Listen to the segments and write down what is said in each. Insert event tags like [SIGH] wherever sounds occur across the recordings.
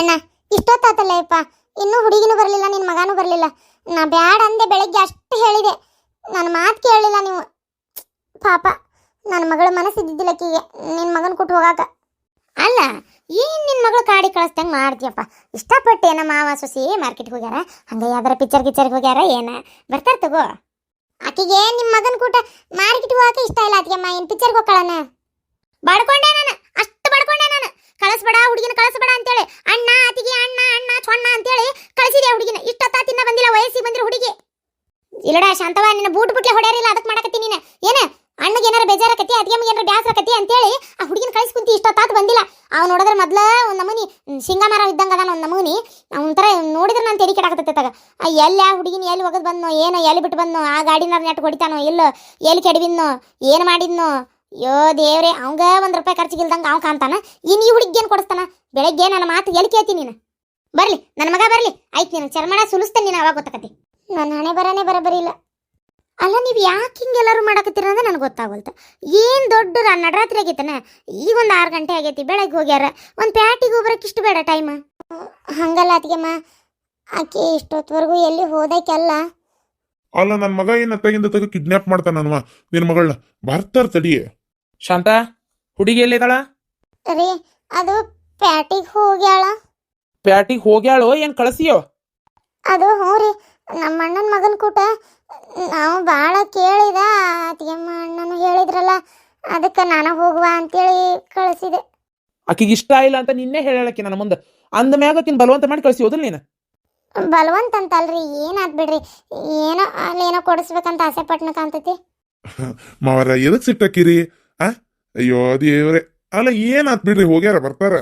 ಅಣ್ಣ. ಇಷ್ಟೊತ್ತಾತಲ್ಲ ಯಪ್ಪ ಇನ್ನೂ ಹುಡುಗಿನೂ ಬರಲಿಲ್ಲ ನಿನ್ನ ಮಗನೂ ಬರಲಿಲ್ಲ. ನಾ ಬ್ಯಾಡ ಅಂದೆ ಬೆಳಗ್ಗೆ ಅಷ್ಟು ಹೇಳಿದೆ. ನನ್ನ ಮಾತು ಕೇಳಲಿಲ್ಲ ನೀವು. ಪಾಪ ನನ್ನ ಮಗಳ ಮನಸ್ಸಿದ್ದಿದ್ದಿಲ್ಲ ಕೀಗೆ ನಿನ್ನ ಮಗನ ಕೊಟ್ಟು ಹೋಗಾಕ. ಅಲ್ಲ, ಏನ್ ನಿನ್ನ ಮಗಳು ಕಾಡಿ ಕಳಿಸ್ದಂಗೆ ಮಾಡ್ತೀಯಪ್ಪ ಇಷ್ಟಪಟ್ಟು ಏನ ಮಾವ ಸೊಸಿ ಮಾರ್ಕೆಟ್ಗೆ ಹೋಗ್ಯಾರ. ಹಂಗೆ ಯಾವ್ದಾರ ಪಿಕ್ಚರ್ ಗಿಚ್ಚರ್ಗೆ ಹೋಗ್ಯಾರ, ಏನ? ಬರ್ತಾರೆ ತಗೋ. ಆಕಿಗೆ ನಿಮ್ಮ ಮಗನ ಕೂಟ ಮಾರ್ಕೆಟ್ಗೆ ಹೋಗಕ್ಕೆ ಇಷ್ಟ ಇಲ್ಲ ಆತಿಗೆಮ್ಮ ಏನು ಪಿಕ್ಚರ್ಗೆ ಹೋಗ್ಕೊಳ್ಳೋಣ ಬಡ್ಕೊಂಡೆ ನಾನು. ಅಷ್ಟು ಬಡ್ಕೊಂಡೆ ನಾನು. ಕಳಿಸ್ಬೇಡ, ಹುಡುಗಿನ ಕಳಿಸ್ಬೇಡ ಅಂತೇಳಿ. ಅಣ್ಣ ಅತಿಗೆ ಅಣ್ಣ ಅಣ್ಣ, ಚೊಣ್ಣ ಅಂತೇಳಿ ಕಳಿಸಿದೆ ಹುಡುಗಿನ. ಇಷ್ಟೊತ್ತ ತಿನ್ನ ಬಂದಿಲ್ಲ, ವಯಸ್ಸಿಗೆ ಬಂದಿರೋ ಹುಡುಗಿ. ಇಲ್ಲಡ ಶಾಂತವ ನಿನ್ನ ಬೂಟ್ ಬುಟ್ಲೆ ಹೊಡ್ಯಾರಿಲ್ಲ ಅದಕ್ಕೆ ಮಾಡಕತ್ತಿ ನೀನು. ಏನು, ಅಣ್ಣಗೆ ಏನಾರ ಬೇಜಾರಕತಿ ಅತಿಗೆಮ್ಗೆ ಏನಾರ ಅಂತ ಅಂತೇಳಿ ಆ ಹುಡುಗಿನ ಕಳಿಸಿ ಕುಂತಿ ಇಷ್ಟೊತ್ತಾತ್ ಬಂದಿಲ್ಲ. ಅವ ನೋಡಿದ್ರೆ ಮೊದ್ಲ ಒಂದು ನಮೂನಿ ಶೇಂಗಾ ಮರ ಇದ್ದಂಗ ಅದಾನ ಒಂದು ನಮೂನಿ. ಒಂಥರ ನೋಡಿದ್ರೆ ನಾನು ತೆರಿ ಕೆಡಾಕತ್ತೈತಾಗ ಎಲ್ಲಿ ಆ ಹುಡುಗಿನ ಎಲ್ಲಿ ಒಗದ್ ಬಂದ್ನೋ, ಏನೋ, ಎಲ್ಲಿ ಬಿಟ್ಟು ಬಂದ್ನೋ, ಆ ಗಾಡಿನಾರ ನೆಟ್ ಹೊಡಿತಾನೋ, ಇಲ್ಲೋ, ಎಲ್ಲಿ ಕೆಡವಿದ್ನೋ, ಏನು ಮಾಡಿದ್ನೋ. ಯೋ ದೇವ್ರೆ ಅವಂಗ ಒಂದು ರೂಪಾಯಿ ಖರ್ಚಿಗಿಲ್ದಂಗ ಅವ್ ಕಾಣ್ತಾನ. ಇನ್ ಈ ಹುಡುಗಿ ಏನ್ ಕೊಡಿಸ್ತಾನ? ಬೆಳಗ್ಗೆ ನನ್ನ ಮಾತು ಎಲ್ಲಿ ಕೇಳ್ತೀನಿ ನೀನು? ಬರ್ಲಿ ನನ್ನ ಮಗ ಬರ್ಲಿ. ಆಯ್ತು ನೀನು ಚರ್ಮಣ ಸುಲಿಸ್ತೇನೆ ನೀನು ಅವಾಗ ಗೊತ್ತಾಕತಿ. ನನ್ನ ಹಣೆ ಬರನೇ ಬರಬರಿಲ್ಲ ಅಲ್ಲ ನೀವು ಯಾಕೆ ಹಿಂಗೆಲ್ಲರೂ ಮಾಡಕತ್ತೀರ ಅಂದ್ರೆ ನನಗೆ ಗೊತ್ತಾಗಲ್ತ. ಏನು ದೊಡ್ಡ ನಡರಾತ್ರಿ ಆಗೈತನ? ಈಗ ಒಂದು ಆರು ಗಂಟೆ ಆಗೈತಿ ಬೆಳಗ್ಗೆ ಹೋಗ್ಯಾರ. ಒಂದು ಪ್ಯಾಟಿಗೆ ಹೋಗ್ರಕ್ಕೆ ಇಷ್ಟು ಬೇಡ ಟೈಮ್ ಹಂಗಲ್ಲ ಅತ್ತಿಗೆಮ್ಮ. ಆಕೆ ಇಷ್ಟೊತ್ತವರೆಗೂ ಎಲ್ಲಿ ಹೋದಕ್ಕೆಲ್ಲ ಅಲ್ಲ ನನ್ನ ಮಗ ಏನ ತೆಗಿಂದ ತಗ ಕಿಡ್ನಾಪ್ ಮಾಡ್ತಾನನ್ವ? ನಿನ್ನ ಮಗಳ ಬರ್ತಾರ ತಡಿಯೇ ಶಾಂತ ಹುಡುಗಿ ಎಲ್ಲಿದ್ದಾಳ? ರೀ ಅದು ಪ್ಯಾಟಿಗೆ ಹೋಗ್ಯಾಳ. ಪ್ಯಾಟಿಗೆ ಹೋಗ್ಯಾಳೋ ಏನ್ ಕಳಿಸಿಯೋ? ಅದು ಹ್ಞೂ ರೀ ನಮ್ಮ ಅಣ್ಣನ ಮಗನ ಕೂಟ ನಾವು ಭಾಳ ಕೇಳಿದ ಅತ್ತಿಗೆಮ್ಮ ಅಣ್ಣನು ಹೇಳಿದ್ರಲ್ಲ ಅದಕ್ಕೆ ನಾನು ಹೋಗುವ ಅಂತೇಳಿ ಕಳಿಸಿದೆ. ಆಕಿಗೆ ಇಷ್ಟ ಇಲ್ಲ ಅಂತ ನಿನ್ನೆ ಹೇಳಕ್ಕೆ ನನ್ನ ಮುಂದೆ. ಅಂದ ಮ್ಯಾಗ ಆಕಿನ್ ಬಲವಂತ ಮಾಡಿ ಕಳಿಸಿ ಹೋದಲ್ ನೀನು? ಬಲವಂತ ಅಂತಲ್ರಿ ಏನಾತ್ ಬಿಡ್ರಿ ಏನೋ ಅಲ್ಲಿ ಏನೋ ಕೊಡಿಸ್ಬೇಕಂತ ಆಸೆ ಪಟ್ನ ಕಾಣ್ತೈತಿ [LAUGHS] ಮಾವರ ಎದಕ್ ಸಿಟ್ಟಾಕಿರಿ ಆ? ಅಯ್ಯೋ ದೇವ್ರೆ. ಅಲ್ಲ ಏನಾತ್ ಬಿಡ್ರಿ ಹೋಗ್ಯಾರ ಬರ್ತಾರ?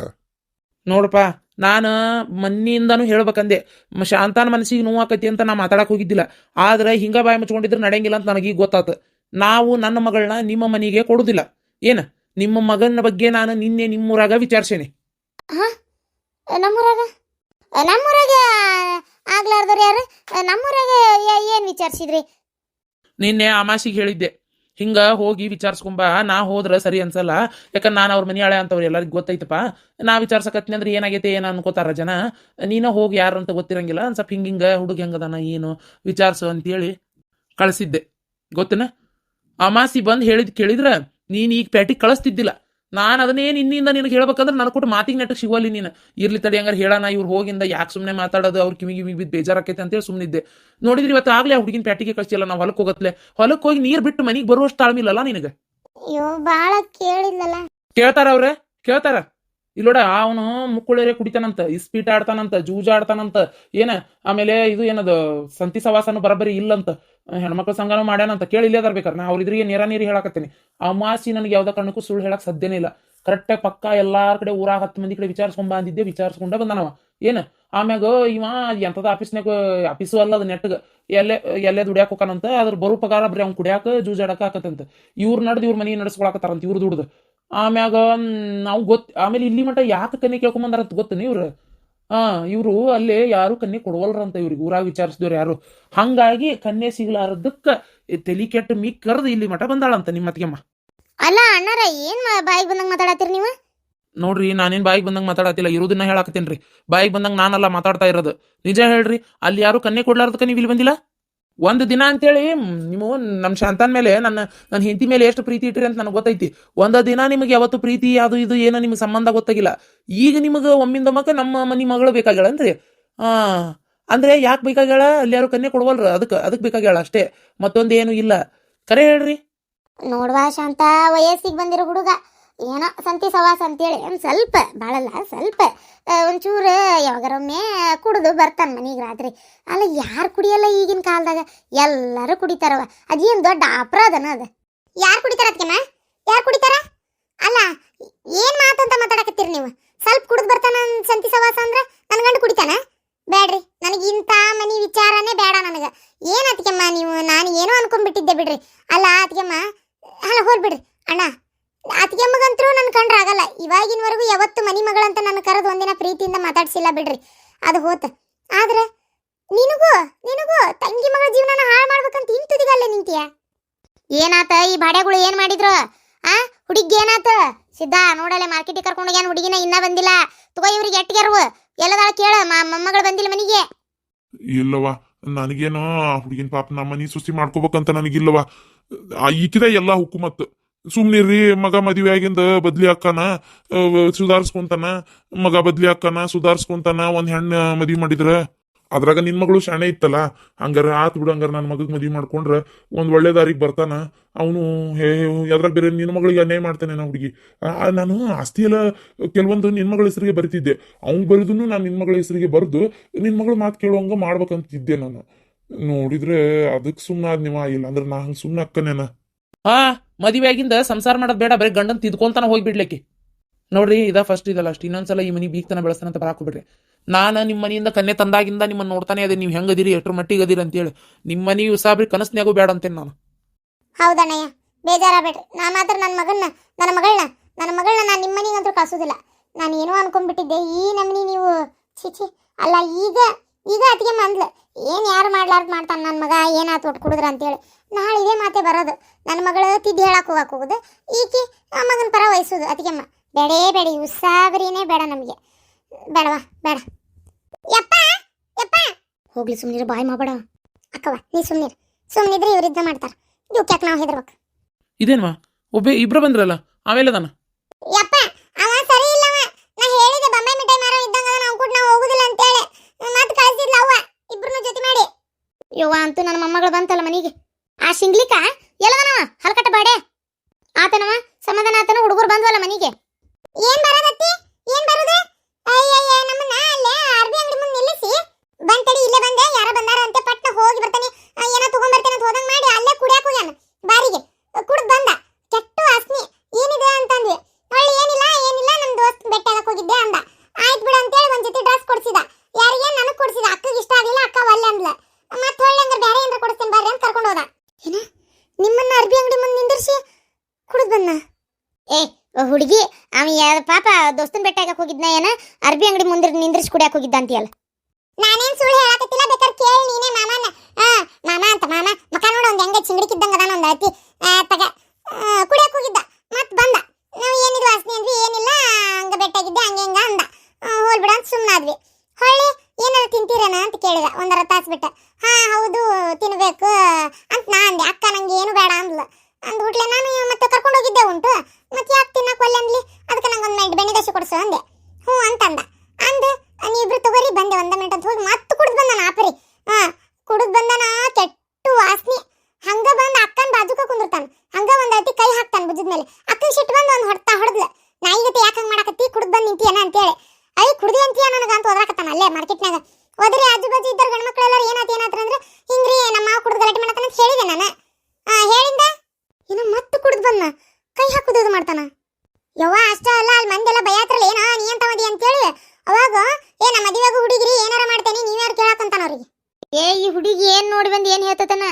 ನೋಡಪ್ಪ ನಾನು ಮನ್ನಿಂದನೂ ಹೇಳ್ಬೇಕಂದೆ. ಮ- ಶಾಂತಾನ ಮನಸ್ಸಿಗೆ ನೋವಾಕತಿ ಅಂತ ನಾ ಮಾತಾಡಕ್ ಹೋಗಿದ್ದಿಲ್ಲ. ಆದ್ರೆ ಹಿಂಗ ಬಾಯಿ ಮುಚ್ಕೊಂಡಿದ್ರೆ ನಡೆಯಂಗಿಲ್ಲ ಅಂತ ನನಗೀಗ ಗೊತ್ತಾತು. ನಾವು ನನ್ನ ಮಗಳನ್ನ ನಿಮ್ಮ ಮನೆಗೆ ಕೊಡುದಿಲ್ಲ. ಏನ? ನಿಮ್ಮ ಮಗನ ಬಗ್ಗೆ ನಾನು ನಿನ್ನೆ ನಿಮ್ಮೂರಾಗ ವಿಚಾರಿಸೇನೆ. ನಮ್ಮೂರಾಗ? ನಮ್ಮೂರಾಗ ಆಗ್ಲಾರ್ದವ್ರು ಯಾರು? ನಮ್ಮೂರಾಗ ಏನ್ ವಿಚಾರಿಸಿದ್ರಿ? ನಿನ್ನೆ ಅಮಾಸಿಗೆ ಹೇಳಿದ್ದೆ. ಹಿಂಗ ಹೋಗಿ ವಿಚಾರಿಸ್ಕೊಂಬ, ನಾ ಹೋದ್ರ ಸರಿ ಅನ್ಸಲ್ಲ. ಯಾಕಂದ್ರೆ ನಾನು ಅವ್ರ ಮನೆಯಾಳೆ ಹಳೆ ಅಂತವ್ರು ಎಲ್ಲರಿಗೂ ಗೊತ್ತೈತಪ್ಪ. ನಾ ವಿಚಾರ್ಸಕತ್ನಿ ಅಂದ್ರೆ ಏನಾಗೈತೆ, ಏನು ಅನ್ಕೋತಾರ ಜನ. ನೀನ ಹೋಗಿ ಯಾರು ಅಂತ ಗೊತ್ತಿರಂಗಿಲ್ಲ. ಸ್ವಲ್ಪ ಹಿಂಗ ಹಿಂಗ ಹುಡುಗ ಹೆಂಗದಾನ ಏನು ವಿಚಾರಿಸು ಅಂತೇಳಿ ಕಳಿಸಿದ್ದೆ. ಗೊತ್ತನ? ಅಮಾಸಿ ಬಂದು ಹೇಳಿದ್ ಕೇಳಿದ್ರ, ನೀನ್ ಈಗ ಪ್ಯಾಟಿಗೆ ಕಳಿಸ್ತಿದ್ದಿಲ್ಲ. ನಾನು ಅದನ್ನೇನು ಇನ್ನಿಂದ ನಿನಗೆ ಹೇಳ್ಬೇಕಂದ್ರೆ ನನ್ನ ಕೊಟ್ಟು ಮಾತಿಗೆ ನೆಟ್ಟಗೆ ಸಿಗೋಲಿ ನೀನು. ಇರ್ಲಿ ತಡಿ ಹಂಗಾರೆ ಹೇಳೋಣ ಇವ್ರು ಹೋಗಿಂದ ಯಾಕೆ ಸುಮ್ಮನೆ ಮಾತಾಡೋದು ಅವ್ರ ಕಿವಿಗೆ ಕಿವಿಗೆ ಬಿದ್ದು ಬೇಜಾರಾಕೈತೆ ಅಂತೇಳಿ ಸುಮ್ಮನಿದ್ದೆ ನೋಡಿದ್ರಿ ಇವತ್ತು ಆಗ್ಲೇ ಆ ಹುಡುಗಿನ ಪ್ಯಾಟಿಗೆ ಕಳಿಸಿಲ್ಲ ನಾವು ಹೊಲಕ್ಕೆ ಹೋಗತ್ಲೆ. ಹೊಲಕ್ಕೆ ಹೋಗಿ ನೀರು ಬಿಟ್ಟು ಮನೆಗೆ ಬರುವಷ್ಟು ತಾಳ್ಮಿಲ್ಲಲ್ಲ ನಿನಗೆ? ಕೇಳ್ತಾರ ಅವ್ರೆ? ಕೇಳ್ತಾರ? ಇಲ್ಲೋಡ ಅವನು ಮುಕ್ಕುಳೇರೆ ಕುಡಿತಾನಂತ ಇಸ್ಪೀಟ್ ಆಡ್ತಾನಂತ, ಜೂಜಾಡ್ತಾನಂತ, ಏನ? ಆಮೇಲೆ ಇದು ಏನದು, ಸಂತಿ ಸವಾಸನು ಬರಬರಿ ಇಲ್ಲಂತ, ಹೆಣ್ಮಕ್ಳ ಸಂಘನೂ ಮಾಡ್ಯಾನಂತ, ಕೇಳಿ ಇಲ್ಲೇ ತರ್ಬೇಕಾರೆ ನಾ ಅವ್ರಿದ್ರಿಗೆ ನೇರ ನೀರು ಹೇಳಕತ್ತೀನಿ. ಮಾಸಿ ನನಗೆ ಯಾವ್ದೋ ಕಾರಣಕ್ಕೂ ಸುಳ್ಳು ಹೇಳಕ್ ಸಾಧ್ಯನೇ ಇಲ್ಲ. ಕರೆಕ್ಟಾಗಿ ಪಕ್ಕ ಎಲ್ಲಾರ ಕಡೆ ಊರಾಗ ಹತ್ತು ಮಂದಿ ಕಡೆ ವಿಚಾರಿಸ್ಕೊಂಡ್ ಬಂದಿದ್ದೆ ವಿಚಾರಿಸ್ಕೊಂಡ ಬಂದಾನವ. ಏನ? ಆಮ್ಯಾಗ ಇವ ಎಂಥದ ಆಫೀಸ್ನಾಗ ಆಫೀಸು ಅಲ್ಲ ಅದು ನೆಟ್ಗ, ಎಲ್ಲೇ ಎಲ್ಲೇ ದುಡಿಯಾಕ ಹೋಗಾನಂತ ಅದ್ರ ಬರು ಪಗಾರ ಬರೀ ಅವ್ನು ಕುಡಿಯಾಕ, ಜೂಜಾಡಕ ಆಕತ್ತಂತ ಇವ್ರು ನಡ್ದು ಇವ್ರ ಮನೆ ನಡ್ಸ್ಕೊಳಕತ್ತಾರಂತ, ಇವ್ರು ದುಡ್ದು. ಆಮ್ಯಾಗ ನಾವು ಗೊತ್ತ ಆಮೇಲೆ ಇಲ್ಲಿ ಮಟ್ಟ ಯಾಕೆ ಕನ್ನೆ ಕೇಳ್ಕೊಂಬಂದಾರಂತ ಗೊತ್ತನ ಇವ್ರು? ಹಾ ಇವರು ಅಲ್ಲಿ ಯಾರು ಕನ್ನಿ ಕೊಡವಲ್ರ ಅಂತ ಇವ್ರಿಗೆ ಊರಾಗ ವಿಚಾರಿಸಿದವ್ರು ಯಾರು? ಹಂಗಾಗಿ ಕನ್ಯೆ ಸಿಗ್ಲಾರದಕ್ಕ ತಲಿ ಕೆಟ್ಟ ಮೀ ಕರೆದು ಇಲ್ಲಿ ಮಠ ಬಂದಾಳಂತ ನಿಮ್ಮ ಅತ್ತಿಗೆಮ್ಮ ಅಲ್ಲ ಅಣ್ಣಾರ ಏನ್ ಬಾಯಿಗೆ ಬಂದಂಗ ಮಾತಾಡತ್ತೀರಿ ನೀವು? ನೋಡ್ರಿ ನಾನೇನ್ ಬಾಯಿಗೆ ಬಂದಂಗ ಮಾತಾಡತ್ತಿಲ್ಲ ಇರೋದನ್ನ ಹೇಳಾಕತ್ತೇನ್ರಿ ಬಾಯಿಗೆ ಬಂದಂಗ ನಾನಲ್ಲ ಮಾತಾಡ್ತಾ ಇರೋದು. ನಿಜ ಹೇಳ್ರಿ ಅಲ್ಲಿ ಯಾರು ಕನ್ನೆ ಕೊಡ್ಲಾರ್ದಕ್ಕ ನೀವು ಇಲ್ಲಿ ಬಂದಿಲ್ಲ? ಒಂದು ದಿನ ಅಂತೇಳಿ ನೀವು ನಮ್ಮ ಶಾಂತನ ಮೇಲೆ, ನನ್ನ ನನ್ನ ಹೆಂಡತಿ ಮೇಲೆ ಎಷ್ಟು ಪ್ರೀತಿ ಇಟ್ಟಿರಿ ಅಂತ ನನಗೆ ಗೊತ್ತೈತಿ. ಒಂದು ದಿನ ನಿಮಗೆ ಯಾವತ್ತು ಪ್ರೀತಿ, ಅದು, ಇದು, ಏನೋ ನಿಮಗೆ ಸಂಬಂಧ ಗೊತ್ತಾಗಿಲ್ಲ. ಈಗ ನಿಮಗೆ ಒಮ್ಮಿಂದ ಮಕ್ಕ ನಮ್ಮ ಮನೆ ಮಗಳು ಬೇಕಾಗ್ಯಾಳನ್ರೀ ಆ, ಅಂದ್ರೆ ಯಾಕೆ ಬೇಕಾಗ್ಯಾಳ? ಅಲ್ಲಿ ಯಾರು ಕನ್ಯೆ ಕೊಡವಲ್ರ? ಅದಕ್ಕೆ ಅದಕ್ಕೆ ಬೇಕಾಗ್ಯಾಳ ಅಷ್ಟೇ. ಮತ್ತೊಂದೇನು ಇಲ್ಲ. ಕರೆ ಹೇಳ್ರಿ. ನೋಡ್ವಾ ಶಾಂತ, ವಯಸ್ಸಿಗೆ ಬಂದಿರೋ ಹುಡುಗ. ಏನೋ ಸಂತಿ ಸವಾಸ ಅಂತೇಳಿ, ಒಂದು ಸ್ವಲ್ಪ ಭಾಳಲ್ಲ ಸ್ವಲ್ಪ ಒಂಚೂರು ಯಾವಾಗರೊಮ್ಮೆ ಕುಡಿದು ಬರ್ತಾನೆ ಮನೆಗೆ ರಾತ್ರಿ. ಅಲ್ಲ, ಯಾರು ಕುಡಿಯಲ್ಲ ಈಗಿನ ಕಾಲದಾಗ? ಎಲ್ಲರೂ ಕುಡಿತಾರವ ಅದೇನು ದೊಡ್ಡ ಅಪರಾಧನ ಅದು. ಯಾರು ಕುಡಿತಾರ ಅದಕ್ಕೆಮ್ಮ ಯಾರು ಕುಡಿತಾರ? ಅಲ್ಲ, ಏನು ಅಂತ ಮಾತಾಡಕತ್ತೀರಿ ನೀವು? ಸ್ವಲ್ಪ ಕುಡಿದು ಬರ್ತಾನ ಸಂತಿ ಸವಾಸ ಅಂದ್ರೆ ನನ್ನ ಗಂಡು ಕುಡಿತಾನ? ಬೇಡ್ರಿ ನನಗೆ ಇಂಥ ಮನೆ ವಿಚಾರನೇ ಬೇಡ ನನಗೆ. ಏನು ಅದಕ್ಕೆಮ್ಮ ನೀವು? ನಾನು ಏನೋ ಅನ್ಕೊಂಡ್ಬಿಟ್ಟಿದ್ದೆ ಬಿಡ್ರಿ. ಅಲ್ಲ ಅದಕ್ಕೆಮ್ಮ ಅಲ್ಲ ಹೋಲ್ ಬಿಡ್ರಿ ಅತ್ತಿಗೆಮ್ಮಗಂತರೂ ನನ್ನ ಕಂಡ್ರಾಗಲ್ಲ ಇವಾಗಿನವರೆಗೂ ಯಾವತ್ತು ಮನಿ ಮಗಳಂತ ನನ್ನ ಕರೆದು ಒಂದಿನ ಪ್ರೀತಿಯಿಂದ ಮಾತಾಡ್ಸಿಲ್ಲ ಬಿಡ್ರಿ. ಅದು ಹೋತ. ಆದ್ರೆ, ನಿನಗೂ ನಿನಗೂ ತಂಗಿ ಮಗಳ ಜೀವನನ ಹಾಳು ಮಾಡ್ಬೇಕಂತ ಇಂತದಿಗಲ್ಲೇ ನಿಂತೀಯ? ಏನಾತ ಈ ಬಾಡ್ಯಾಗಳು ಏನ್ ಮಾಡಿದ್ರು? ಆ, ಹುಡುಗಿ ಏನಾತ? ಸಿದ್ಧ, ನೋಡಲೆ ಮಾರ್ಕೆಟಿಗೆ ಕರ್ಕೊಂಡು ಏನು ಹುಡುಗಿನ, ಇನ್ನ ಬಂದಿಲ್ಲ. ತಗೋ ಇವ್ರಿಗೆ ಎಟ್ಟಿಗೆರ್ವು ಎಲ್ಲದಾಳ ಕೇಳ ಮೊಮ್ಮಗಳು ಬಂದಿಲ್ಲ ಮನಿಗೆ. ಇಲ್ಲವಾ ನನಗೇನೋ ಹುಡುಗಿನ ಪಾಪ ನಮ್ಮ ಮನಿ ಸುಸ್ತಿ ಮಾಡ್ಕೋಬೇಕಂತ ನನಗಿಲ್ಲವ ಈಕಿದ ಎಲ್ಲ ಹುಕುಮತ್ ಸುಮ್ನಿರ್ರಿ, ಮಗ ಮದುವೆ ಆಗಿಂದ ಬದ್ಲಿ ಅಕ್ಕನ ಸುಧಾರಿಸ್ಕೊಂತಾನ, ಮಗ ಬದ್ಲಿ ಅಕ್ಕನ ಸುಧಾರಿಸ್ಕೊಂತಾನ, ಒಂದ್ ಹೆಣ್ಣು ಮದ್ವಿ ಮಾಡಿದ್ರ. ಅದ್ರಾಗ ನಿನ್ ಮಗಳು ಶಾಣೆ ಇತ್ತಲ್ಲ, ಹಂಗಾರ ಆತ್ ಬಿಡು ಹಂಗಾರ ನನ್ನ ಮಗಗ್ ಮದ್ವಿ ಮಾಡ್ಕೊಂಡ್ರ, ಒಂದ್ ಒಳ್ಳೆ ದಾರಿಗೆ ಬರ್ತಾನ. ಅವನು, ಹೇ ಅದ್ರಾಗ ಬೇರೆ ನಿನ್ನ ಮಗಳಿಗೆ ಅನ್ಯಾಯ ಮಾಡ್ತಾನೆ ನಾ ಹುಡುಗಿ. ನಾನು ಆಸ್ತಿ ಎಲ್ಲ ಕೆಲವೊಂದು ನಿನ್ ಮಗಳ ಹೆಸರಿಗೆ ಬರಿತಿದ್ದೆ. ಅವ್ನ್ ಬರೆದು ನಾನು ನಿನ್ ಮಗಳ ಹೆಸರಿಗೆ ಬರೆದು, ನಿನ್ ಮಗಳು ಮಾತು ಕೇಳುವಂಗ ಮಾಡ್ಬೇಕಂತಿದ್ದೆ ನಾನು. ನೋಡಿದ್ರೆ ಅದಕ್ಕೆ ಸುಮ್ಮನಾದ್ ನೀವ ಇಲ್ಲ ಅಂದ್ರೆ ನಾ ಹಂಗೆ ಸುಮ್ಮನೆ ಅಕ್ಕನೇನ? ಹಾ ಮದುವೆ ಆಗಿಂದ ಸಂಸಾರ ಮಾಡೋದು ಬೇಡ, ಬರೀ ಗಂಡನ್ ತಿದ್ಕೊಂತಾನ ಹೋಗ್ಬಿಡ್ಲಿಕ್ಕೆ. ನೋಡ್ರಿ, ಇದ ಫಸ್ಟ್ ಇದಲ್ಲ ಅಷ್ಟು. ಇನ್ನೊಂದ್ಸಲ ಈ ಮನಿ ಬೀಗ್ತನ ಬೆಳೆಸ್ತಾನ ಅಂತ ಬರಾಕೊಬಿಡ್ರಿ. ನಾನು ನಿಮ್ಮ ಮನೆಯಿಂದ ಕನ್ನೆ ತಂದಾಗಿಂದ ನಿಮ್ಮನ್ನ ನೋಡ್ತಾನೆ ಅದೇ ನೀವು ಹೆಂಗದಿರಿ, ಎಷ್ಟ್ರ ಮಟ್ಟಿಗೆ ಅದಿರಿ ಅಂತೇಳಿ. ನಿಮ್ಮ ಮನಿ ಸಾಬ್ರಿ ಕನಸ್ನ್ಯಾಗೂ ಬೇಡ ಅಂತೇನೆ ನಾನು. ಹೌದಣ್ಣಯ್ಯ, ಬೇಜಾರಾಗ್ಬೇಡ್ರಿ. ನಾ ಮಾತ್ರ ನನ್ನ ಮಗನ್ನ, ನನ್ನ ಮಗಳನ್ನ ನನ್ನ ಮಗಳನ್ನ ನಾನು ನಿಮ್ಮ ಮನೆಗಂತೂ ಕಳ್ಸೋದಿಲ್ಲ. ನಾನು ಏನೋ ಅನ್ಕೊಂಡ್ಬಿಟ್ಟಿದ್ದೆ ಈ ನಮ್ನಿ ನೀವು ಚಿಚಿ ಅಲ್ಲ, ಈಗ ಈಗ ಅತಿಗೆ ಮಂದ್ಲು. ಏನು ಯಾರು ಮಾಡ್ಲಾರ್ದು ಮಾಡ್ತಾನೆ ನನ್ನ ಮಗ? ಏನಾತು ಒಟ್ಟು ಕುಡಿದ್ರ ಅಂತೇಳಿ ನಾಳೆ ಇದೇ ಮಾತೆ ಬರೋದು. ನನ್ನ ಮಗಳು ತಿದ್ದು ಹೇಳಕ್ಕೆ ಹೋಗಕ್ಕೆ ಹೋಗುದು. ಈಕೆ ಆ ಮಗನ ಪರ ವಹಿಸೋದು ಅತಿಗೆಮ್ಮ ಬೇಡೇ ಬೇಡ ಉಸಾಬರಿನೇ ಬೇಡ ನಮಗೆ. ಬೇಡವಾ ಬೇಡ. ಯಪ್ಪ ಯಪ್ಪ. ಹೋಗ್ಲಿ ಸುಮ್ಮನಿರು ಬಾಯ್ ಮಾಡಬೇಡ. ಅಕ್ಕವ ನೀ ಸುಮ್ಮನಿರು ಸುಮ್ಮನಿದ್ರೆ ಇವ್ರಿದ್ದ ಮಾಡ್ತಾರೆ. ಇವಕ್ಕೆ ಯಾಕೆ ನಾವು ಹೆದರ್ಬೇಕು? ಇದೇನ್ವಾ? ಒಬ್ಬ ಇಬ್ರು ಬಂದ್ರಲ್ಲ ಆಮೇಲೆ ಅದಾನ ಯಪ್ಪ ಅವ ಸರಿ ಇಲ್ಲವ. ನಾ ಹೇಳಿದೆ ಬಂಬೈ ಮಿಠಾಯಿ ಮಾರೋ ಇದ್ದಂಗ ನಾವು ಕೂಡ ನಾವು ಹೋಗುದಿಲ್ಲ ಅಂತೇಳಿ. ಮತ್ತೆ ಕಳಿಸಿದ್ಲ ಅವ್ವ ಇಬ್ರನ್ನ ಜೊತೆ ಮಾಡಿ. ಯವ್ವ ಅಂತೂ ನನ್ನ ಮೊಮ್ಮಗಳು ಬಂತಲ್ಲ ಮನೆಗೆ. ಆ ಶಿಂಗ್ಲಿಕ? ಎಲ್ಲವನವ ಹಲ್ಕಟ್ಟ ಬಾಡೆ ಆತನವ ಸಮಾಧಾನ ಆತನ ಹುಡುಗರು ಬಂದ್ವಲ್ಲ ಮನೆಗೆ ಏನ್ ಬರೋದತ್ತಿ ಏನ್ ಬರೋದು ಅಯ್ಯಯ್ಯ ನಮ್ಮನ್ನ ಅಲ್ಲೇ ಅರ್ಬಿ ಅಂಗಡಿ ಮುಂದೆ ನಿಲ್ಲಿಸಿ ಬಂತಡಿ ಇಲ್ಲೇ ಬಂದೆ ಯಾರ ಬಂದಾರ ಅಂತ ಪಟ್ನ ಹೋಗಿ ಬರ್ತಾನೆ ಆ, ಏನೋ ತಗೊಂಡ್ಬರ್ತೇನೆ ಅಂತ ಹೋದಂಗ್ ಮಾಡಿ ಅಲ್ಲೇ ಕುಡಿಯಾಕ ಹೋಗ್ಯಾನ ಬಾರಿಗೆ ಕುಡ್ದು ಬಂದ ಕೆಟ್ಟು ವಾಸ್ನಿ ಏನಿದೆ ಅಂತಂದ್ವಿ ಹೊಳ್ಳಿ ಏನಿಲ್ಲ ಏನಿಲ್ಲ ನಮ್ ದೋಸ್ತ್ ಬೆಟ್ಟಾಗಕ್ ಹೋಗಿದ್ದೆ ಅಂದ ಆಯ್ತು ಬಿಡು ಅಂತೇಳಿ ಒಂದ್ ಜೊತೆ ಡ್ರೆಸ್ ಕೊಡ್ಸಿದ ಯಾರಿಗೆ ನನಗ್ ಕೊಡ್ಸಿದ ಅಕ್ಕಗೆ ಇಷ್ಟ ಆಗಿಲ್ಲ ಅಕ್ಕ ಒಲ್ಲೆ ಅಂದ್ಲ ಮತ್ ಹೊಳ್ಳಿ ಹಂಗಾರೆ ಬೇರೆ ಏನಾರ ಕೊಡಿಸ್ತೇನೆ ಬರ್ರಿ ಅಂತ ಕರ್ಕೊಂಡು ಹೋದ ಏನ ನಿಮ್ಮನ್ನ ಅರ್ಬಿ ಅಂಗಡಿ ಮುಂದೆ ನಿಂದಿರ್ಸಿ ಕುಡಿದ್ ಬಂದ ಏ ಹುಡುಗಿ ಅವ ಯಾವ್ದು ಪಾಪ ದೋಸ್ತನ್ ಏನ ಅರ್ಬಿ ಅಂಗಡಿ ಮುಂದೆ ನಿಂದ್ರಿಸಿ ಕುಡಿಯಕ್ ಹೋಗಿದ್ದ ಅಂತೀಯಲ್ಲ. ನಾನೇನ್ ಸುಳ್ಳು ಹೇಳಕತ್ತಿಲ್ಲ, ಬೇಕಾದ್ರೆ ಕೇಳಿ ನೀನೇ ಮಾಮನ. ಹಾ ಮಾಮ ಅಂತ ಮಾಮ, ಮಕ ನೋಡು ಒಂದ್ ಹೆಂಗೆ ಚಿಂಗಡಿಕಿದ್ದಂಗ ಅದಾನ ಒಂದ್ ಅತಿ ತಗ ಕುಡಿಯಾಕ ಹೋಗಿದ್ದ. ಮತ್ ಬಂದ. ನಾವು ಏನಿದು ವಾಸನೆ ಅಂದ್ವಿ, ಏನಿಲ್ಲ, ಹಂಗ ಬೆಟ್ಟಾಗಿದ್ದೆ, ಹಂಗೆ ಹಂಗ ಅಂದ. ಹೋಲ್ ಅಂತ ಸುಮ್ಮನಾದ್ವಿ ಹೊಳ್ಳಿ ಏನಾದ್ರು ತಿಂತೀರೇನ ಅಂತ ಕೇಳಿದ, ಒಂದರ ತಾಸು ಬಿಟ್ಟ. ಹಾ, ಹೌದು, ತಿನ್ಬೇಕು ಅಂತ ನಾ ಅಂದೆ. ಅಕ್ಕ ನಂಗೆ ಏನು ಬೇಡ ಅಂದ್ಲು. ಅಂದ್ಬಿಟ್ಲೆ, ನಾನು ಮತ್ತೆ ಕರ್ಕೊಂಡು ಹೋಗಿದ್ದೆ ಉಂಟು. ಮತ್ತೆ ಯಾಕೆ ತಿನ್ನಕ್ಕೆ ಒಲ್ಲೆ ಅಂದ್ಲಿ? ಅದಕ್ಕೆ ನಂಗೆ ಒಂದು ಬೆಣ್ಣೆ ದೋಸೆ ಕೊಡಿಸು ಅಂದೆ. ಅಂತಂದ. ಅಂದ ನೀವಿಬ್ರು ತಗೋರಿ ಬಂದೆ ಒಂದ ಮಿನಿಟ್ ಅಂತ ಹೋಗಿ ಮತ್ತೆ ಕುಡ್ದು ಬಂದಾನ ಆಪರಿ ಹಾ ಕುಡ್ದು ಬಂದಾನ ಕೆಟ್ಟು ವಾಸನೆ ಹಂಗ ಬಂದ ಅಕ್ಕನ ಬಾಜುಕ ಕುಂದಿರ್ತಾನ ಹಂಗ ಒಂದ್ ಅತಿ ಕೈ ಹಾಕ್ತಾನ ಭುಜದ ಮೇಲೆ ಅಕ್ಕನ ಸಿಟ್ಟು ಬಂದು ಒಂದ್ ಹೊಡ್ತಾ ಹೊಡೆದ್ಲ ನಾಯಿ ಜೊತೆ ಯಾಕೆ ಹಂಗ ಮಾಡಕತ್ತಿ ಕುಡ್ದು ಬಂದ್ ನಿಂತಿಯನ ಅಂತೇಳಿ ಐ ಕುಡ್ದಿ ಅಂತೀಯ ನನಗ ಅಂತ ಓದಾಕತ್ತಾನ ಅಲ್ಲೇ ಮಾರ್ಕೆಟ್ನಾಗ ಹೋದ್ರಿ ಆಜು ಬಾಜು ಇದ್ದರ ಗಂಡ್ಮಕ್ಳು ಎಲ್ಲಾರು ಏನಾತ ಏನಾತ್ರ ಅಂದ್ರೆ ಹಿಂಗ್ರಿ ನಮ್ಮ ಮಾವ ಕುಡ್ದು ಗಲಾಟೆ ಮಾಡತಾನ ಅಂತ ಹೇಳಿದೆ ನಾನು ಆ ಹೇಳಿಂದ ಇನ್ನು ಮತ್ತೆ ಕುಡ್ದು ಬಂದ ಕೈ ಹಾಕುದು ಇದು ಮಾಡ್ತಾನ ಯವ್ವ ಅಷ್ಟ ಅಲ್ಲ ಅಲ್ಲಿ ಮಂದೆಲ್ಲ ಬಯಾತ್ರಲ್ಲ ಏನ ನೀ ಅಂತ ಮದಿ ಅಂತೇಳಿ ಅವಾಗ ಏ ನಮ್ಮ ಮದುವೆಗೂ ಹುಡುಗಿರಿ ಏನಾರ ಮಾಡ್ತೇನೆ ನೀವ್ಯಾರು ಕೇಳಾಕಂತಾನ ಅವ್ರಿಗೆ ಏ ಈ ಹುಡುಗಿ ಏನ್ ನೋಡಿ ಬಂದ್ ಏನ್ ಹೇಳ್ತತನ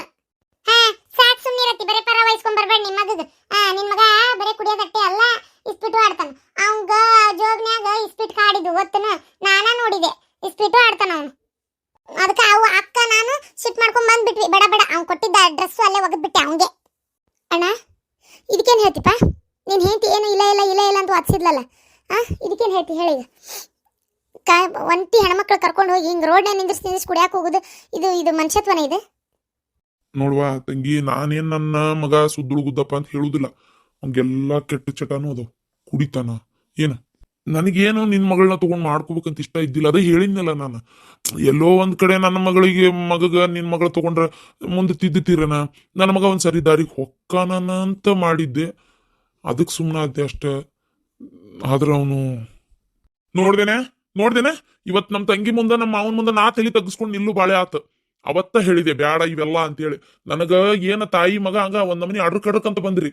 ಹಾ ಸಾಕ್ ಸುಮ್ನೆ ಇರತ್ತಿ ಬರೇ ಪರ ವಹಿಸ್ಕೊಂಡ್ ಬರ್ಬೇಡ ನಿಮ್ ಮಗಗ್ ಆ ನಿನ್ ಮಗ ಬರೇ ಕುಡಿಯೋದಟ್ಟೆ ಅಲ್ಲ ಇಸ್ಪಿಟು ಆಡ್ತಾನ ಅವಂಗ ಜೋಗ್ನ್ಯಾಗ ಇಸ್ಪಿಟ್ ಕಾಡಿದ್ದು ಗೊತ್ತನ ನಾನ ನೋಡಿದೆ ಇಸ್ಪಿಟು ಆಡ್ತಾನ ಅವನು ಅದಕ್ಕೆ ಅವು ಅಕ್ಕ ನಾನು ಸಿಟ್ ಮಾಡ್ಕೊಂಡ್ ಬಂದ್ಬಿಟ್ವಿ ಬೇಡ ಬೇಡ ಅವ್ನ್ ಕೊಟ್ಟಿದ್ದ ಡ್ರೆಸ್ ಅಲ್ಲೇ ಒಗದ್ಬಿಟ್ಟೆ ಅವಂಗೆ ಅಣ್ಣ ಇದಕ್ಕೇನ್ ಹೇಳ್ತಿಪ್ಪ ನೀನ್ ಹೇಳ್ತಿ ಏನು ಇಲ್ಲ ಇಲ್ಲ ಇಲ್ಲ ಇಲ್ಲ ಅಂತ ವಾದಿಸಿದ್ಲಲ್ಲ ಆ ಇದಕ್ಕೇನ್ ಹೇಳ್ತಿ ಹೇಳಿ. ಕ, ಒಂಟಿ ಹೆಣ್ಮಕ್ಳು ಕರ್ಕೊಂಡು ಹೋಗಿ ಹಿಂಗ್ ರೋಡ್ನ ನಿಂದಿರ್ಸಿ ನಿಂದಿರ್ಸಿ ಕುಡಿಯಾಕ ಹೋಗುದು, ಇದು ಇದು ಮನುಷ್ಯತ್ವನ ಇದೆ? ನೋಡುವ, ತಂಗಿ, ನಾನೇನ್ ನನ್ನ ಮಗ ಸುದ್ದುಳು ಗುದ್ದಪ್ಪ ಅಂತ ಹೇಳುದಿಲ್ಲ. ಅವಂಗೆಲ್ಲ ಕೆಟ್ಟ ಚಟನೂ ಅದು ಕುಡಿತಾನ. ಏನ? ನನಗೇನು ನಿನ್ನ ಮಗಳನ್ನ ತಗೊಂಡ್ ಮಾಡ್ಕೋಬೇಕಂತ ಇಷ್ಟ ಇದ್ದಿಲ್ಲ. ಅದೇ ಹೇಳಿದ್ನಲ್ಲ ನಾನು. ಎಲ್ಲೋ ಒಂದ್ ಕಡೆ ನನ್ನ ಮಗಳಿಗೆ ಮಗಗ ನಿನ್ ಮಗಳ ತಗೊಂಡ್ರ ಮುಂದೆ ತಿದ್ದುತ್ತೀರನ ನನ್ನ ಮಗ ಒಂದ್ ಸರಿ ದಾರಿಗೆ ಹೊಕ್ಕಾನ ಅಂತ ಮಾಡಿದ್ದೆ. ಅದಕ್ಕೆ ಸುಮ್ಮನಾದ್ದೆ ಅಷ್ಟೇ. ಆದ್ರೆ ಅವನು ನೋಡ್ದೇನೆ? ನೋಡ್ದೇನೆ? ಇವತ್ ನಮ್ ತಂಗಿ ಮುಂದೆ ನಮ್ಮ ಮಾವನ ಮುಂದೆ ನಾ ತಲೆ ತಗ್ಸ್ಕೊಂಡು ನಿಲ್ಲು ಬಾಳೆ ಆತ. ಅವತ್ತ ಹೇಳಿದೆ ಬ್ಯಾಡ ಇವೆಲ್ಲ ಅಂತೇಳಿ. ನನಗ ಏನ ತಾಯಿ ಮಗ ಹಂಗ ಒಂದ್ ನಮನಿ ಅಡ್ರಕ್ ಅಡ್ರಕ್ ಅಂತ ಬಂದ್ರಿ.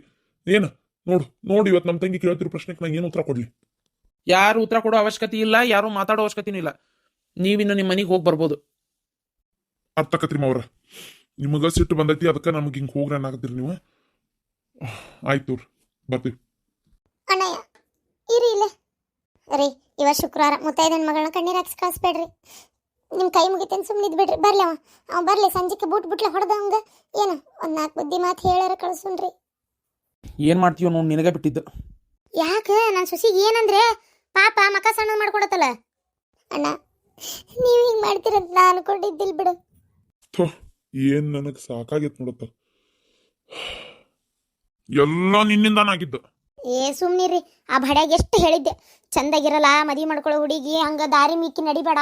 ಏನ? ನೋಡು ನೋಡಿ ಇವತ್ ನಮ್ ತಂಗಿ ಕೇಳ್ತಿರೋ ಪ್ರಶ್ನೆಗೆ ನಂಗೆ ಏನು ಉತ್ತರ ಕೊಡ್ಲಿ? ಯಾರು ಉತ್ತರ ಕೊಡೋ ಅವಶ್ಯಕತೆ ಇಲ್ಲ ಯಾರು ಮಾತಾಡೋ ಅವಶ್ಯಕತೆನೂ ಇಲ್ಲ. ನೀವಿನ್ನು ನಿಮ್ಮ ಮನೆಗೆ ಹೋಗಿ ಬರ್ಬೋದು. ಅರ್ಥಕತ್ರಿ ಮಾವ್ರ. ನಿಮಗ ಸಿಟ್ಟು ಬಂದೈತಿ ಅದಕ್ಕೆ ನಮ್ಗೆ ಹಿಂಗೆ ಹೋಗ್ರಿ ಅನ್ನಾಕತ್ತೀರಿ ನೀವು. ಆಯ್ತು ಬರ್ತೀವಿ. ಅಣ್ಣಯ್ಯ ಇರಿ ಇಲ್ಲೇ. ರೀ ಇವತ್ತು ಶುಕ್ರವಾರ ಮುತ್ತೈದನ ಮಗಳನ್ನ ಕಣ್ಣೀರು ಹಾಕ್ಸಿ ಕಳಿಸ್ಬೇಡ್ರಿ. ನಿಮ್ಮ ಕೈ ಮುಗಿತೇನೆ ಸುಮ್ಮನೆ ಇದ್ಬಿಡ್ರಿ ಬರ್ಲಿ ಅವ. ಅವ ಬರಲಿ ಸಂಜೆಗೆ ಬೂಟ್ ಬಿಟ್ಲೆ ಹೊಡೆದ ಹಂಗೆ. ಏನು ಒಂದು ನಾಲ್ಕು ಬುದ್ಧಿ ಮಾತು ಹೇಳಾರ ಕಳ್ಸುನ್ರಿ. ಏನು ಮಾಡ್ತೀವೋ ನೋಡಿ ನಿನಗೆ ಬಿಟ್ಟಿದ್ದು. ಯಾಕೆ? ನನ್ನ ಸುಸಿಗೆ ಏನಂದ್ರೆ ಪಾಪ ಮಕ ಸಣ್ಣ ಮಾಡ್ಕೊಡತ್ತಲ್ಲ. ಅಣ್ಣ ನೀವು ಹಿಂಗೆ ಮಾಡ್ತೀರಂತ ನಾನು ಅನ್ಕೊಂಡಿದ್ದಿಲ್ಲ ಬಿಡು. ಥೋ ಏನ್ ನನಗೆ ಸಾಕಾಗಿತ್ತು ನೋಡತ್ತ ಎಲ್ಲ ನಿನ್ನಿಂದ ಆಗಿದ್ದ ಏ ಸುಮ್ನಿರಿ ಆ ಬಡ್ಯಾಗ ಎಷ್ಟು ಹೇಳಿದ್ದೆ. ಚಂದಾಗಿರಲ್ಲ, ಮದುವೆ ಮಾಡ್ಕೊಳ್ಳೋ ಹುಡುಗಿ, ಹಂಗೆ ದಾರಿ ಮಿಕ್ಕಿ ನಡಿಬೇಡ.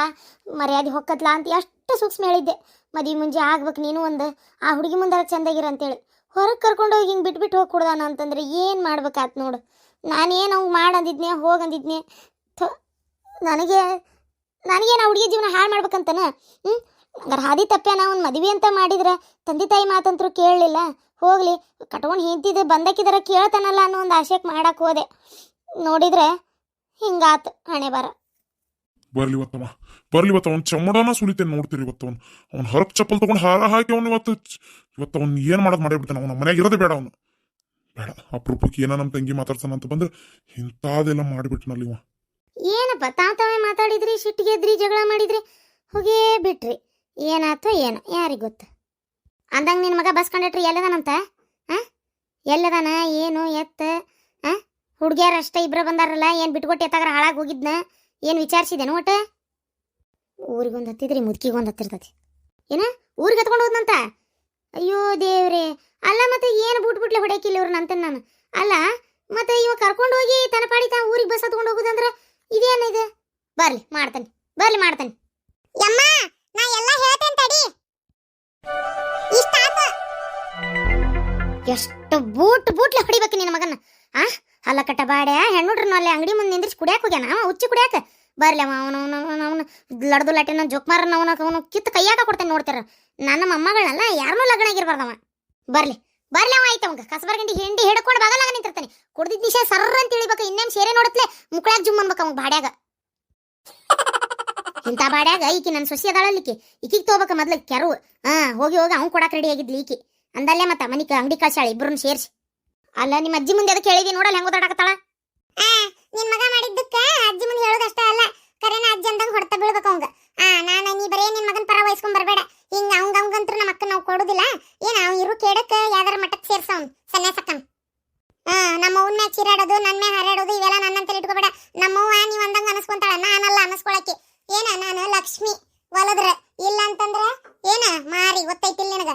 ಮರ್ಯಾದೆ ಹೊಕ್ಕತ್ಲ ಅಂತ ಎಷ್ಟು ಸೂಕ್ಷ್ಮ ಹೇಳಿದ್ದೆ. ಮದುವೆ ಮುಂಜೆ ಆಗ್ಬೇಕು ನೀನು ಒಂದು. ಆ ಹುಡುಗಿ ಮುಂದಾರ ಚಂದಾಗಿರ ಅಂತೇಳಿ. ಹೊರಗೆ ಕರ್ಕೊಂಡು ಹೋಗಿ ಹಿಂಗೆ ಬಿಟ್ಬಿಟ್ಟು ಹೋಗಿ ಕೊಡ್ದಾನ ಅಂತಂದ್ರೆ ಏನು ಮಾಡ್ಬೇಕಾತ್ ನೋಡು. ನಾನೇನು ಅವ್ಗೆ ಮಾಡಂದಿದ್ನೆ, ಹೋಗಂದಿದ್ನೆ. ಥೋ, ನನಗೆ, ನನಗೇನು ಹುಡುಗಿ ಜೀವನ ಹಾಳು ಮಾಡ್ಬೇಕಂತಾನೆ? ಹ್ಞೂ ಹಂಗಾರೆ ಹಾದಿ ತಪ್ಪೇನ ಅವ್ನು ಮದುವೆ ಅಂತ ಮಾಡಿದ್ರೆ ತಂದೆ ತಾಯಿ ಮಾತಂತರೂ ಕೇಳಲಿಲ್ಲ. ಹೋಗ್ಲಿ ಕಟ್ಕೊಂಡು ಹಿಂತಿದ್ದೆ ಬಂದಕ್ಕಿದ್ರೆ ಕೇಳ್ತಾನಲ್ಲ ಅನ್ನೋ ಒಂದು ಆಶೆಕ್ ಮಾಡಕ್ ಹೋದೆ. ನೋಡಿದ್ರೆ ಹಿಂಗಾತು ಹಣೆ ಬರ ಬರ್ಲಿ ಇವತ್ತವ ಬರ್ಲಿ ಇವತ್ತು ಅವ್ನ ಚಮಡನ ಸುಲಿತೇನೆ ನೋಡ್ತೀರಿ ಇವತ್ತು ಅವ್ನು ಅವ್ನು ಹರಪ್ ಚಪ್ಪಲ್ ತಗೊಂಡು ಹಾರ ಹಾಕಿ ಅವ್ನು ಇವತ್ತು ಇವತ್ತು ಅವ್ನು ಏನು ಮಾಡೋದು ಮಾಡಿಬಿಡ್ತಾನೆ ಅವ್ನ ಮನೆಗೆ ಇರೋದೇ ಬೇಡ ಅವನು. ಬೇಡ ಅಪರೂಪಕ್ಕೆ ಏನೋ ನಮ್ಮ ತಂಗಿ ಮಾತಾಡ್ತಾನ ಅಂತ ಬಂದ್ರೆ ಇಂಥದೆಲ್ಲ ಮಾಡಿಬಿಟ್ನಲ್ಲಿ ಇವ. ಏನಪ್ಪ ತಾತವೇ ಮಾತಾಡಿದ್ರಿ ಸಿಟ್ಟಿಗೆದ್ರಿ ಜಗಳ ಮಾಡಿದ್ರಿ ಹೋಗೇ ಬಿಟ್ರಿ. ಏನಾತೋ ಏನು, ಯಾರಿಗೆ ಗೊತ್ತು? ಅಂದಂಗ ನಿನ್ನ ಮಗ ಬಸ್ ಕಂಡಕ್ಟ್ರಿ ಎಲ್ಲದಾನಂತ? ಹಾಂ ಎಲ್ಲದಾನ? ಏನು? ಎತ್ತ? ಹಾಂ ಹುಡುಗಿಯರ ಅಷ್ಟೇ ಇಬ್ಬರು ಬಂದಾರಲ್ಲ, ಏನು ಬಿಟ್ಕೊಟ್ಟು ಎತ್ತಾಗ್ರ ಹಾಳಾಗಿ ಹೋಗಿದ್ನ? ಏನು ವಿಚಾರಿಸಿದೆನು ಒಟ್ಟು? ಊರಿಗೊಂದು ಹತ್ತಿದ್ರಿ ಮುದುಕಿಗೊಂದು ಹತ್ತಿರ್ತತಿ ಏನ? ಊರಿಗೆ ಹತ್ಕೊಂಡು ಹೋದ್ನಂತ? ಅಯ್ಯೋ ದೇವರೇ! ಅಲ್ಲ ಮತ್ತೆ ಏನು ಬಿಟ್ಬಿಟ್ಲೆ ಹೊಡೆಕಿಲ್ಲ ಇವ್ರನ್ನ ಅಂತ ನಾನು? ಅಲ್ಲ, ಮತ್ತೆ ಇವ ಕರ್ಕೊಂಡು ಹೋಗಿ ತನಪಾಡಿ ಪಾಡಿ ತಾ ಊರಿಗೆ ಬಸ್ ಹತ್ಕೊಂಡು ಹೋಗುದಂದ್ರೆ ಇದೇನಿದೆ ಬರ್ಲಿ, ಮಾಡ್ತಾನೆ. ಬರ್ಲಿ, ಮಾಡ್ತಾನೆ. ಯಮ್ಮ! ನಾ ಎಲ್ಲ ಹೇಳ್ತೇನೆ ತಡಿ. ಇಷ್ಟ ಎಷ್ಟು ಬೂಟ್ ಬೂಟ್ಲೆ ಹೊಡಿಬೇಕು ನಿನ್ನ ಮಗನ ಆ? ಅಲ್ಲ ಕಟ್ಟ ಬಾಡ್ಯ ಹೆಣ್ಣುಡ್ರನ್ನ ಅಲ್ಲಿ ಅಂಗಡಿ ಮುಂದೆ ನಿಂದ್ರಿಸಿ ಕುಡಿಯಾಕ ಹೋಗ್ಯಾನ? ಅವ ಉಚ್ಚಿ ಕುಡಿಯಾಕ. ಬರ್ಲಿ ಅವ, ಅವನು ಅವನು ಅವನು ಲಡ್ದು ಲಾಟಿನ ಜೋಕ್ಮಾರನ ಅವನ, ಅವನು ಕಿತ್ತು ಕೈಯಾಕ ಕೊಡ್ತೇನೆ ನೋಡ್ತಾರ. ನನ್ನ ಮೊಮ್ಮಗಳಲ್ಲ ಯಾರನ್ನೂ ಲಗ್ನ ಆಗಿರ್ಬಾರ್ದವ. ಬರ್ಲಿ. ಬರ್ಲಿ ಅವ ಆಯ್ತು ಅವಂಗ. ಕಸಬರ್ ಗಂಡಿ ಹಿಂಡಿ ಹಿಡ್ಕೊಂಡು ಬಗಲಾಗ ನಿಂತಿರ್ತಾನೆ. ಕುಡ್ದಿದ್ ನಿಶಾ ಸರ್ರ ಅಂತ ಇಳಿಬೇಕು ಇನ್ನೇನು ಸೇರೆ ನೋಡತ್ಲೆ ಮುಕ್ಕಳಾಗ ಜುಮ್ ಅನ್ಬೇಕು ಅವಂಗ ಬಾಡ್ಯಾಗ. ಇಂಥ ಬಾಡ್ಯಾಗ ಈಕಿ ನನ್ನ ಸೊಸಿ ಅದಾಳಲ್ಲಿಕಿ ಈಕಿಗೆ ತಗೋಬೇಕ ಮೊದ್ಲು ಕೆರವು ಹಾ, ಹೋಗಿ ಹೋಗಿ ಅವ್ನು ಕೊಡಕ್ಕೆ ರೆಡಿ ಆಗಿದ್ಲಿ ಈಕಿ. ಅಂದಲ್ಲೇ ಮತ್ತೆ ಮನಿಕ ಅಂಗಡಿ ಕಳ್ಸಾಳ ಇಬ್ರನ್ನ ಸೇರ್ಸಿ. ಅಲ್ಲ, ನಿಮ್ಮ ಅಜ್ಜಿ ಮುಂದೆ ಅದಕ್ಕೆ ಹೇಳಿದಿ ನೋಡಲ್ಲ ಹೆಂಗ್ ಓದಾಡಕತ್ತಾಳ? ನಿನ್ ಮಗ ಮಾಡಿದ್ದಕ್ಕ ಅಜ್ಜಿ ಮುಂದೆ ಹೇಳೋದಷ್ಟೇ ಅಲ್ಲ. ಕರೆನ ಅಜ್ಜಿ ಅಂದಂಗ ಹೊಡ್ತಾ ಬೀಳ್ಬೇಕು ಅವಂಗ. ಆ, ನಾನು ನೀ ಬರೇ ನಿನ್ ಮಗನ ಪರ ವಹಿಸ್ಕೊಂಡ್ ಬರಬೇಡ. ಹಿಂಗ ಅವಂಗ ಅವಂಗಂತ್ರ ನಮ್ಮ ಅಕ್ಕ ನಾವು ಕೊಡುದಿಲ್ಲ. ಏನ ಅವ್ನು ಇರು ಕೇಡಕ್ಕೆ ಯಾವ್ದಾರ ಮಟ್ಟಕ್ಕೆ ಸೇರ್ಸವ್ನ್ ಸನ್ಯಾಸಕ್ಕನ್ ಹಾ ನಮ್ಮ ಅವ್ನ ಮ್ಯಾಗ ಚೀರಾಡೋದು ನನ್ನ ಮ್ಯಾಗ ಹಾರಾಡೋದು ಇವೆಲ್ಲ ನನ್ನಂತಲ್ಲಿ ಇಟ್ಕೋಬೇಡ. ನಮ್ಮವ್ವ ನೀವು ಅಂದಂಗ ಅನಸ್ಕೊಂತಾಳ. ನಾನಲ್ಲ ಅನಸ್ಕೊಳಕ್ಕೆ. ಏನ ನಾನು ಲಕ್ಷ್ಮಿ ಒಲದ್ರ ಇಲ್ಲ ಅಂತಂದ್ರ ಏನ? ಮಾರಿ, ಗೊತ್ತೈತಿಲ್ ನಿನಗ?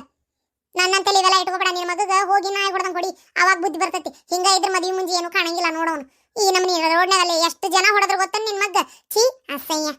ನನ್ನಂತಲ್ಲಿ ಇವೆಲ್ಲ ಇಟ್ಕೋಬೇಡ ನಿನ್ನ ಮಗಗ ಹೋಗಿ ನಾಯಿ ಹೊಡ್ದಂಗ್ ಕೊಡಿ ಅವಾಗ ಬುದ್ಧಿ ಬರ್ತೈತಿ. ಹಿಂಗ ಇದ್ರ ಮದ್ವಿ ಮುಂಜಿ ಏನು ಕಾಣಂಗಿಲ್ಲ ನೋಡೋನು. ಈ ನಮ್ಮನಿ ನೀ ರೋಡ್ನಾಗಲ್ಲಿ ಎಷ್ಟು ಜನ ಹೊಡೆದ್ರು ಗೊತ್ತ ನಿನ್ನ ಮಗ್ಗ? ಛೀ, ಅಸಹ್ಯ.